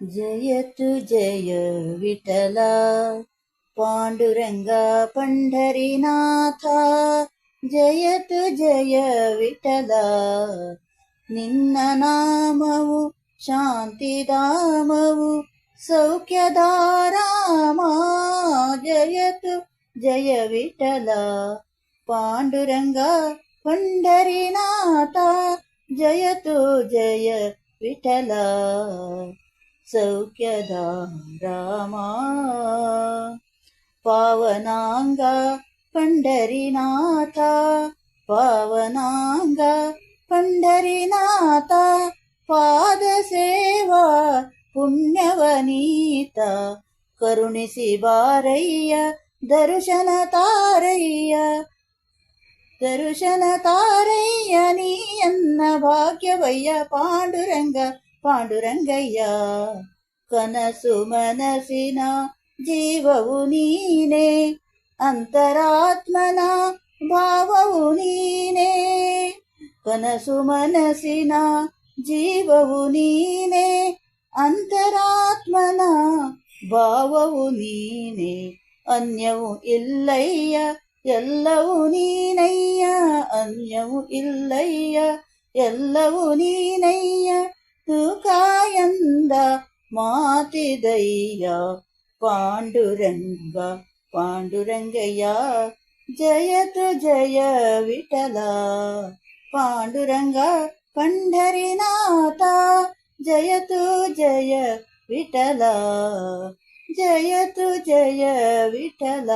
जयतु जय विठला पाण्डुरङ्गा पण्ढरीनाथा ಜಯತು ಜಯ ವಿಠಲ ನಿನ್ನ ನಾಮವು ಶಾಂತಿಧಾಮವು ಸೌಖ್ಯಧಾರಾಮ ಜಯತು ಜಯ ವಿಠಲ ಪಾಂಡುರಂಗ ಪಂಡರಿನಾಥ ಜಯತು ಜಯ ವಿಠಲ सौख्यदा रामा पावनाङ्ग पण्ढरीनाथ पावनाङ्ग पण्ढरीनाता पादसेवा पुण्यवनीता। बारय्य दर्शन तारय्य दर्शन तारय्य नीयन्न भाग्यवय्य पाण्डुरङ्ग ಪಾಂಡುರಂಗಯ್ಯ ಕನಸು ಮನಸ್ಸಿನ ಜೀವವು ನೀನೇ ಅಂತರಾತ್ಮನ ಭಾವವು ನೀನೇ ಕನಸು ಮನಸ್ಸಿನ ಜೀವವು ನೀನೇ ಅಂತರಾತ್ಮನ ಭಾವವು ನೀನೇ ಅನ್ಯವು ಇಲ್ಲಯ್ಯ ಎಲ್ಲವೂ ನೀನಯ್ಯ ಅನ್ಯವು ಇಲ್ಲಯ್ಯ ಎಲ್ಲವೂ ನೀನಯ್ಯ ತೂಕಾಯಂದ మాతిదయ్యా పాండురంగ పాండురంగయ్యా జయతు జయ విఠల. పాండురంగ పండరినాథ జయతు జయ విఠల. జయతు జయ విఠల.